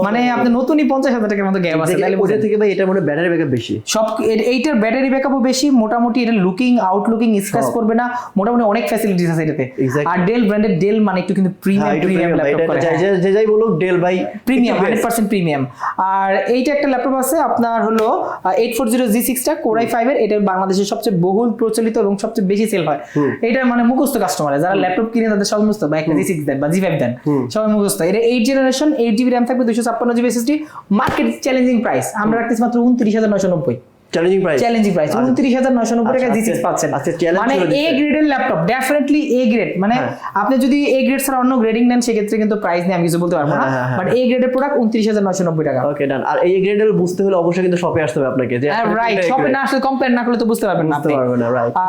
মানে আপনি নতুনই পঞ্চাশ হাজার টাকার মতো গ্যাপ আছে তাহলে ওটা থেকে ভাই এটার মধ্যে ব্যাটারি ব্যাকআপ বেশি। সব এইটার ব্যাটারি ব্যাকআপও বেশি মোটামুটি এটা লুকিং আউটলুকিং স্ক্র্যাচ করবে না মোটামুটি অনেক ফ্যাসিলিটিস আছে এটাতে। আর ডেল ব্র্যান্ডের ডেল মানে একটু কিন্তু হ্যাঁ, প্রিমিয়াম প্রিমিয়াম ল্যাপটপ করে যে- যাই বলুক ডেল ভাই প্রিমিয়াম হান্ড্রেড পার্সেন্ট প্রিমিয়াম আর এইটা একটা ল্যাপটপ আছে আপনার হলো এইট ফোর জিরো জি সিক্সটা কোরাই ফাইভের এটা বাংলাদেশের সবচেয়ে বহুল প্রচলিত এবং সবচেয়ে বেশি সেল হয়। এটা মানে মুখস্থ কাস্টমার যারা ল্যাপটপ কিনে তাদের সমস্ত মুখস্থ বা একটা জি সিক্স দেন বা জি ফাইভ দেন সবাই মুখস্থ। এটা eight generation eight GB RAM থাকবে দুশো ছাপ্পান্ন GB SSD market challenging price আমরা রাখতেছি মাত্র উনত্রিশ হাজার নয়শো নব্বই। চ্যালেঞ্জিং প্রাইস চ্যালেঞ্জিং প্রাইস উনত্রিশ হাজার নয়শো নব্বই টাকা আচ্ছা, জি সিক্স আজকে- পাচ্ছেন। আজকে challenge মানে এ গ্রেডের ল্যাপটপ ডেফিনেটলি এ গ্রেড মানে হ্যাঁ। আপনি যদি এ গ্রেড ছাড়া অন্য গ্রেডিং নেন সেক্ষেত্রে কিন্তু প্রাইস নিয়ে আমি কিছু বলতে পারব না। বাট এ গ্রেডের প্রোডাক্ট উনত্রিশ হাজার নয়শো নব্বই টাকা। ওকে ডান আর এই গ্রেডের বুঝতে হলে অবশ্যই কিন্তু শপে আসতে হবে আপনাকে যে রাইট শপে না আসলে কম্পেয়ার না করলে তো বুঝতে পারবেন না আপনি।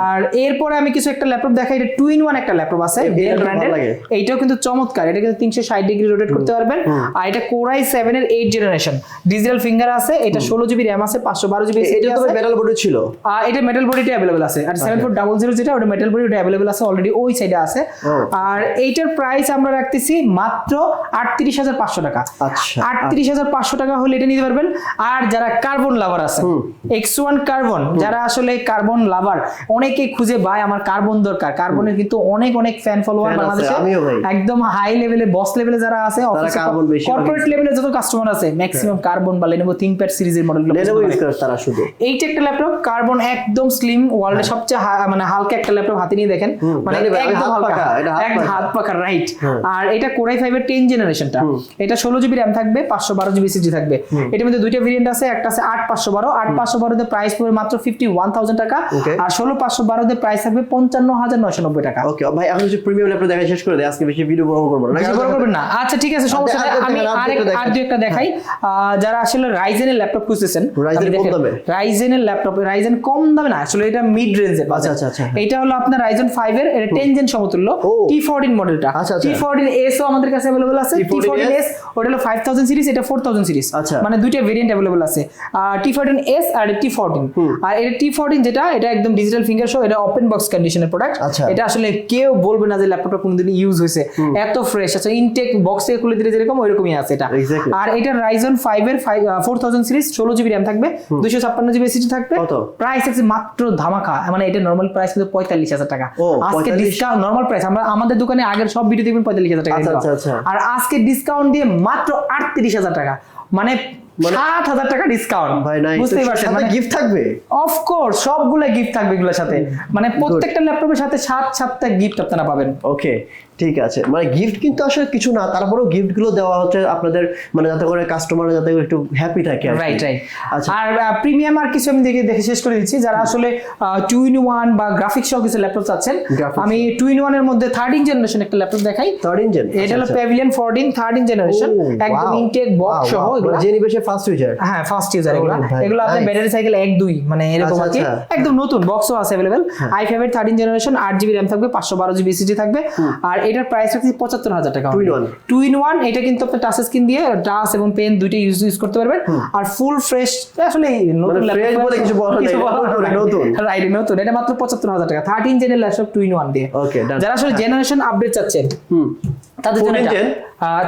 আর এরপরে আমি কিছু একটা ল্যাপটপ দেখাই এটা টু ইন ওয়ান একটা ল্যাপটপ আছে ডেল ব্র্যান্ডের এইটাও কিন্তু চমৎকার এটা কিন্তু তিনশো ষাট ডিগ্রি রোটেট করতে পারবেন। আর এটা কোরাই সেভেন এর এইট জেনারেশন ডিজিটাল ফিঙ্গার আছে এটা ষোলো জিবি র্যাম আছে পাঁচশো বারো জিবি এটা তো মেটাল বোর্ডে ছিল। এটা মেটাল বডিটা আছে। আর সেভেন ফোর ডাবল জিরো যেটা ওটা মেটাল বডি ওটা আছে অলরেডি ওই সাইডে আছে। আর এইটার প্রাইস আমরা রাখতেছি মাত্র আটত্রিশ হাজার পাঁচশো টাকা। আচ্ছা। আটত্রিশ হাজার পাঁচশো টাকা হলে এটা নিতে পারবেন। আর যারা কার্বন লাভার আছে এক্স ওয়ান কার্বন যারা আসলে কার্বন লাভার অনেকে খুঁজে ভাই আমার কার্বন দরকার। কার্বনের কিন্তু অনেক অনেক ফ্যান ফলোয়ার বাংলাদেশে। একদম হাই লেভেলে বস লেভেলে যারা আছে কর্পোরেট লেভেলে যত কাস্টমার আছে ম্যাক্সিমাম কার্বন বা লেনোভো থিংকপ্যাড সিরিজের মডেলগুলো তারা শুধু। এইটা একটা ল্যাপটপ কার্বন একদম স্লিম ওয়ার্ল্ডের সবচেয়ে মানে হালকা একটা ল্যাপটপ হাতে নিয়ে দেখেন। মানে একদম হালকা। হাত এক হাত পাকা রাইট আর এটা কোরাই ফাইভের টেন জেনারেশনটা এটা ষোলো জিবি র্যাম থাকবে পাঁচশো বারো জিবি সিজি থাকবে। এটার মধ্যে দুইটা ভেরিয়েন্ট আছে একটা আছে আট পাঁচশো বারো। আট পাঁচশো বারোতে প্রাইস পড়বে মাত্র ফিফটি ওয়ান থাউজেন্ড টাকা আর ষোলো পাঁচশো বারোতে প্রাইস থাকবে পঞ্চান্ন হাজার নয়শো নব্বই টাকা। ওকে ভাই এখন হচ্ছে প্রিমিয়াম ল্যাপটপ দেখা শেষ করে দেয় আজকে বেশি ভিডিও বড় করব না। বড় করবেন না? আচ্ছা ঠিক আছে সমস্যা নেই। আর- আর- আমি আর- আর একটা দেখাই। আহ, যারা আসলে রাইজেনের ল্যাপটপ খুঁজতেছেন দামে? রাইজেনের ল্যাপটপ রাইজেন কম দামে না আসলে এটা মিড রেঞ্জে আচ্ছা, আচ্ছা, আচ্ছা। এটা হলো আপনার রাইজেন 5 এর এটা 10 জেন সমতুল্য ও। T14 মডেলটা আচ্ছা, আচ্ছা। T14 S ও আমাদের কাছে अवेलेबल আছে T14S T14 S ওটা হলো 5000 সিরিজ এটা 4000 সিরিজ আচ্ছা। মানে দুইটা ভেরিয়েন্ট अवेलेबल আছে আর T14 S আর T14 আর এটা T14 যেটা এটা একদম ডিজিটাল ফিঙ্গার শো এটা ওপেন বক্স কন্ডিশনের প্রোডাক্ট আচ্ছা। এটা আসলে কেউ বলবে না যে ল্যাপটপটা কোনদিন ইউজ হয়েছে এত ফ্রেশ আছে ইনটেক বক্স থেকে খুলে দিলে যেরকম ওইরকমই আছে এটা Exactly. আর এটা রাইজন 5 এর 4000 সিরিজ 16 জিবি র‍্যাম থাকবে 256 জিবি এসএসডি থাকবে কত? প্রাইস আছে মাত্র ধামাকা। মানে এটা নরমাল প্রাইস কিন্তু 45000 টাকা। আজকে ডিসকাউন্ট নরমাল প্রাইস আমরা আমাদের দোকানে আগের সব ভিডিও দেখবেন 45000 টাকা আচ্ছা, আচ্ছা, আচ্ছা। আর আজকে ডিসকাউন্ট দিয়ে মাত্র 38000 টাকা। মানে সাত হাজার টাকা ডিসকাউন্ট বুঝতেই পারছেন মানে গিফট থাকবে? অফকোর্স সবগুলা গিফট থাকবে এগুলোর সাথে। মানে প্রত্যেকটা ল্যাপটপের সাথে সাত সাতটা গিফট আপনারা পাবেন। ওকে ঠিক আছে। মানে গিফট কিন্তু আসলে কিছু না তারপরেও গিফটগুলো দেওয়া হচ্ছে আপনাদের মানে যাতে করে কাস্টমার যাতে করে একটু হ্যাপি থাকে আর রাইট রাইট আচ্ছা। আর প্রিমিয়াম আর কিছু আমি দেখে দেখে শেষ করে দিচ্ছি। যারা আসলে টু ইন ওয়ান বা গ্রাফিক্স সহ কিছু ল্যাপটপ চাচ্ছেন আমি টু ইন ওয়ানের মধ্যে থার্টিন জেনারেশন একটা ল্যাপটপ দেখাই। থার্ড ইঞ্জিন এটা হলো প্যাভিলিয়ন ফোরটিন থার্টিন জেনারেশন একদম ইনটেক বক্স সহ এগুলো। যে নিবেশে ফার্স্ট ইউজার হ্যাঁ ফার্স্ট ইউজার এগুলো। Oh, এগুলো আপনার ব্যাটারি সাইকেল এক দুই মানে এরকম আচ্ছা, আর কি। আচ্ছা। হ্যাঁ। একদম নতুন বক্সও আছে অ্যাভেলেবেল আই ফাইভ এর থার্টিন জেনারেশন আট জিবি র্যাম থাকবে পাঁচশো বারো জিবি এসিডি থাকবে। আর এটার প্রাইস রাখছি পঁচাত্তর হাজার টাকা। টু ইন ওয়ান এটা কিন্তু আপনি টাচ স্ক্রিন দিয়ে টাচ এবং পেন দুইটা ইউজ ইউজ করতে পারবেন। আর ফুল ফ্রেশ আসলে নতুন মানে কিছু নতুন। রাইট নতুন। এটা মাত্র পঁচাত্তর হাজার টাকা। থার্টিন জেনের ল্যাপটপ টু ইন ওয়ান দিয়ে। যারা আসলে জেনারেশন আপডেট চাচ্ছেন তাদের জন্য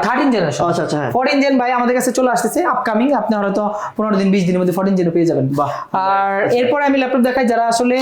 থার্টিন জেনারেশন আচ্ছা, আচ্ছা, হ্যাঁ। ফোরটিন জেন ভাই আমাদের কাছে চলে আসতেছে আপকামিং আপনি হয়তো পনেরো দিন বিশ দিনের মধ্যে ফোরটিন জেনও পেয়ে যাবেন। আর এরপরে আমি ল্যাপটপ দেখাই যারা আসলে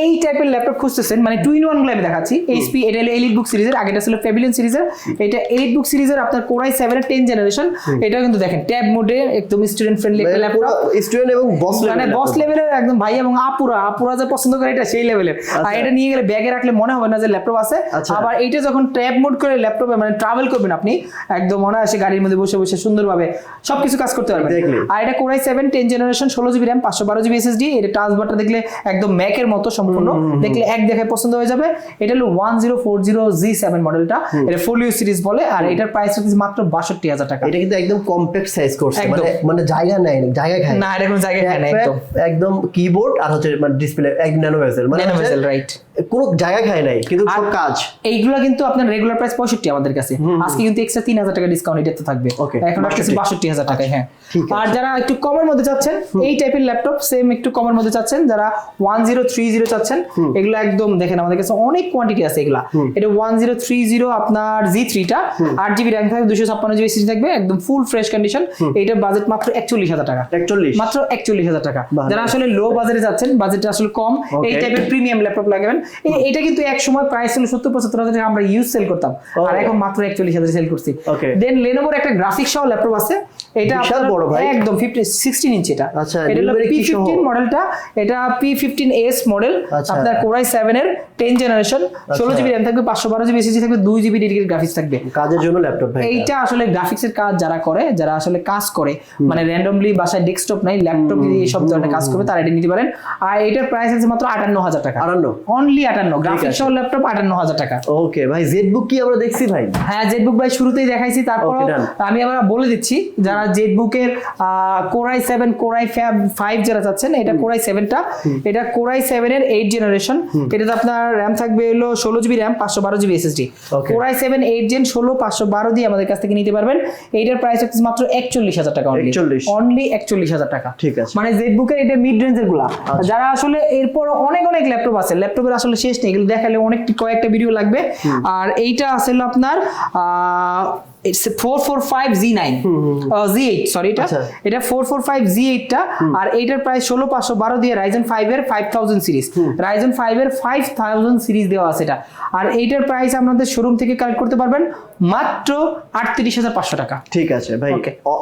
এই টাইপের ল্যাপটপ খুঁজতেছেন মানে টু ইন ওয়ানগুলো আমি দেখাচ্ছি এইচপি এটা হলো এলিট বুক সিরিজের আগেটা ছিল প্যাভিলিয়ন সিরিজের এটা এলিট বুক সিরিজের আপনার কোরাই সেভেন টেন জেনারেশন এটা কিন্তু দেখেন ট্যাব মোডে একদম স্টুডেন্ট ফ্রেন্ডলি একটা ল্যাপটপ স্টুডেন্ট এবং বস মানে বস লেভেলের একদম ভাই এবং আপুরা আপুরা যে পছন্দ করে এটা সেই লেভেলের আর এটা নিয়ে গেলে ব্যাগে রাখলে মনে হবে না যে ল্যাপটপ আছে। আচ্ছা। আবার এইটা যখন ট্যাব মোড করে ল্যাপটপে মানে ট্রাভেল করবেন আপনি একদম মনে আসে গাড়ির মধ্যে বসে বসে সুন্দরভাবে সবকিছু কাজ করতে পারবেন. আর এটা core i seven ten generation ষোলো জিবি র্যাম পাঁচশো বারো জিবি এসএসডি এটা টাচ বাটটা দেখলে একদম ম্যাকের মতো সম্পূর্ণ। দেখলে এক দেখে পছন্দ হয়ে যাবে। এটা হলো one zero four zero G seven মডেলটা এটা ফোলিও সিরিজ বলে আর এটার প্রাইস হচ্ছে মাত্র বাষট্টি হাজার টাকা। এটা কিন্তু একদম কম্প্যাক্ট সাইজ করছে মানে মানে জায়গা নাই জায়গা খায়। না এটা কোনো জায়গায় খায় না একদম। একদম কিবোর্ড আর হচ্ছে মানে ডিসপ্লে এক ন্যানো ভেসেল মানে ন্যানো ভেসেল রাইট কোনো জায়গা খায় নাই কিন্তু সব কাজ। এইগুলা কিন্তু আপনার রেগুলার প্রাইস পঁয়ষট্টি আমাদের কাছে। আজকে কিন্তু এক্সট্রা তিন হাজার টাকা ডিসকাউন্ট এটা তো থাকবে। এখন আসতেছে বাষট্টি। হাজার টাকায় হ্যাঁ। আর যারা একটু কমের মধ্যে চাচ্ছেন এই টাইপের ল্যাপটপ সেম একটু কমের মধ্যে চাচ্ছেন যারা ওয়ান জিরো থ্রি জিরো চাচ্ছেন এগুলো একদম দেখেন আমাদের কাছে অনেক কোয়ান্টিটি আছে এগুলা। এটা ওয়ান জিরো থ্রি জিরো আপনার জি থ্রিটা আট জিবি র্যাম থাকবে দুশো ছাপ্পান্ন জিবি সিসি থাকবে একদম ফুল ফ্রেশ কন্ডিশন এইটার বাজেট মাত্র একচল্লিশ হাজার টাকা। একচল্লিশ। মাত্র একচল্লিশ হাজার টাকা। যারা আসলে লো বাজারে যাচ্ছেন বাজেটটা আসলে কম এই টাইপের প্রিমিয়াম ল্যাপটপ লাগাবেন। এটা কিন্তু এক সময় প্রাইস ছিল সত্তর পঁচাত্তর হাজার টাকা আমরা ইউজ সেল করতাম। আর এখন মাত্র একচল্লিশ হাজার সেল করছি। দেন লেনোভোর একটা গ্রাফিক্স সহ ল্যাপটপ আছে। এটা বিশাল বড় ভাই। একদম ফিফটি সিক্সটিন ইঞ্চি এটা। আচ্ছা, এটা হলো Lenovo পি কি সহ? ফিফটিন মডেলটা এটা পি ফিফটিন এস মডেল আচ্ছা। আপনার কোরাই সেভেন এর টেন জেনারেশন ষোলো জিবি র্যাম থাকবে পাঁচশো বারো জিবি এসএসডি থাকবে দুই জিবি ডেডিকেটেড গ্রাফিক্স থাকবে। কাজের জন্য ল্যাপটপ ভাই এইটা আসলে গ্রাফিক্সের কাজ যারা করে যারা আসলে কাজ করে মানে র্যান্ডমলি বাসায় ডেস্কটপ নাই ল্যাপটপ দিয়ে এইসব ধরনের কাজ করবে তারা এটা নিতে পারেন। আর এটার প্রাইস আছে মাত্র আটান্ন হাজার টাকা। আটান্ন। অনলি আটান্ন। গ্রাফিক্স সহ ল্যাপটপ আটান্ন হাজার টাকা। ওকে ভাই জেড বুক কি আমরা দেখছি ভাই? হ্যাঁ জেটবুক ভাই শুরুতেই দেখাইছি তারপর আমি আবার বলে দিচ্ছি যারা জেটবুকের core i seven core i five যারা চাচ্ছেন এটা কোরাই সেভেনটা। এটা কোরাই সেভেন এর এইট জেনারেশন এটাতে আপনার র্যাম থাকবে হলো ষোলো জিবি র্যাম পাঁচশো বারো GB SSD core i seven eight gen ষোলো পাঁচশো বারো দিয়ে আমাদের কাছ থেকে নিতে পারবেন। এইটার প্রাইস হচ্ছে মাত্র একচল্লিশ হাজার টাকা অনলি একচল্লিশ। হাজার টাকা। ঠিক আছে। মানে জেটবুকের এটা মিড রেঞ্জেরগুলা। যারা আসলে এরপর অনেক অনেক ল্যাপটপ আছে ল্যাপটপের আসলে শেষ নেই এগুলো দেখালে অনেক কয়েকটা ভিডিও লাগবে। আর এইটা আসলে আপনার four four five G nine G eight sorry এটা। আচ্ছা। এটা ফোর ফোর ফাইভ জি এইটটা আর এইটার প্রাইস ষোলো পাঁচশো বারো দিয়ে রাইজন ফাইভ এর five thousand series Ryzen five এর ফাইভ থাউজেন্ড সিরিজ দেওয়া আছে এটা। আর এইটার প্রাইস আপনাদের শোরুম থেকে কালেক্ট করতে পারবেন মাত্র আটত্রিশ হাজার পাঁচশো টাকা। ঠিক আছে ভাই।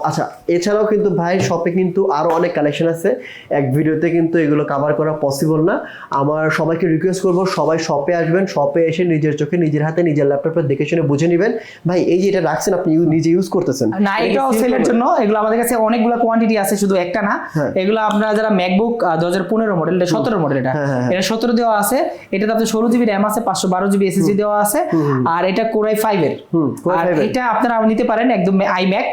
আচ্ছা এছাড়াও কিন্তু ভাই শপে কিন্তু আরও অনেক কালেকশন আছে। এক ভিডিওতে কিন্তু এগুলো কভার করা পসিবল না। আমার সবাইকে রিকোয়েস্ট করব সবাই শপে আসবেন শপে এসে নিজের চোখে নিজের হাতে নিজের ল্যাপটপে দেখে শুনে বুঝে নেবেন। ভাই এই যে এটা রাখছেন আপনি নিজে ইউজ করতেছেন। না এটাও সেলের জন্য। এগুলো আমাদের কাছে অনেকগুলো কোয়ান্টিটি আছে শুধু একটা না। হ্যাঁ। এগুলো আপনারা যারা ম্যাকবুক দু হাজার পনেরো মডেল এটা সতেরো মডেল এটা। হ্যাঁ, হ্যাঁ। এটা সতেরো দেওয়া আছে। এটাতে আপনার ষোলো জিবি র্যাম আছে পাঁচশো বারো জিবি এসএসডি দেওয়া আছে। আর এটা কোরাই ফাইভ এর হুম, Core আর এটা আপনারা নিতে পারেন একদম আই ম্যাক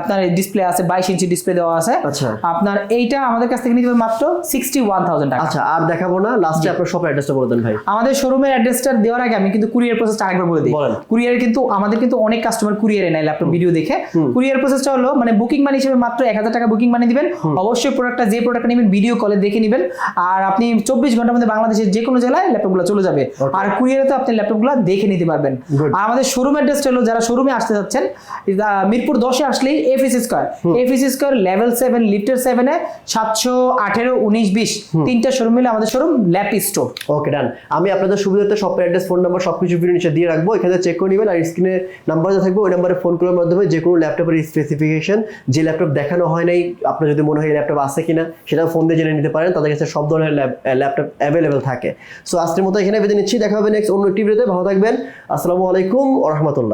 আপনার ডিসপ্লে আছে বাইশ ইঞ্চি ডিসপ্লে দেওয়া আছে। আচ্ছা। আপনার এইটা আমাদের কাছ থেকে নিতে মাত্র সিক্সটি ওয়ান থাউজেন্ড টাকা। আচ্ছা আর দেখাবো না লাস্টে আপনার শপের অ্যাড্রেসটা বলে দেন ভাই। আমাদের শোরুমের অ্যাড্রেসটা দেওয়ার আগে আমি কিন্তু কুরিয়ার প্রসেসটা আরেকবার বলে দিই। কুরিয়ার কিন্তু আমাদের কিন্তু অনেক কাস্টমার কুরিয়ারে নেয় ল্যাপটপ ভিডিও দেখে। কুরিয়ার প্রসেসটা হলো মানে বুকিং মানি হিসেবে মাত্র এক হাজার টাকা বুকিং মানি দিবেন। অবশ্যই প্রোডাক্টটা যে প্রোডাক্টটা নেবেন ভিডিও কলে দেখে নেবেন। আর আপনি চব্বিশ ঘণ্টার মধ্যে বাংলাদেশের যে কোনো জেলায় ল্যাপটপগুলো চলে যাবে। আর কুরিয়ারে তো আপনি ল্যাপটপগুলো দেখে নিতে পারবেন। আর আমাদের শোরুম অ্যাড্রেস রিকোয়েস্ট হলো যারা শোরুমে আসতে যাচ্ছেন মিরপুর দশে আসলেই FS square FS square level seven লিফটের সেভেনে সাতশো আঠেরো উনিশ বিশ তিনটা শোরুম মিলে আমাদের শোরুম ল্যাপ স্টোর ওকে ডান আমি আপনাদের সুবিধার্থে শপের অ্যাড্রেস ফোন নাম্বার সব কিছু ভিডিও নিচে দিয়ে রাখব। এখানে চেক করে নেবেন আর স্ক্রিনে নাম্বার যা থাকবে ওই নাম্বারে ফোন করার মাধ্যমে যে কোনো ল্যাপটপের স্পেসিফিকেশন যে ল্যাপটপ দেখানো হয় নাই আপনার যদি মনে হয় ল্যাপটপ আছে কিনা সেটা ফোন দিয়ে জেনে নিতে পারেন। তাদের কাছে সব ধরনের ল্যাপটপ অ্যাভেলেবেল থাকে। সো আজকের মতো এখানে বেঁধে নিচ্ছি। দেখা হবে নেক্সট অন্য একটি ভিডিওতে ভালো থাকবেন। আসসালামু আলাইকুম ও রহমতুল্লাহ।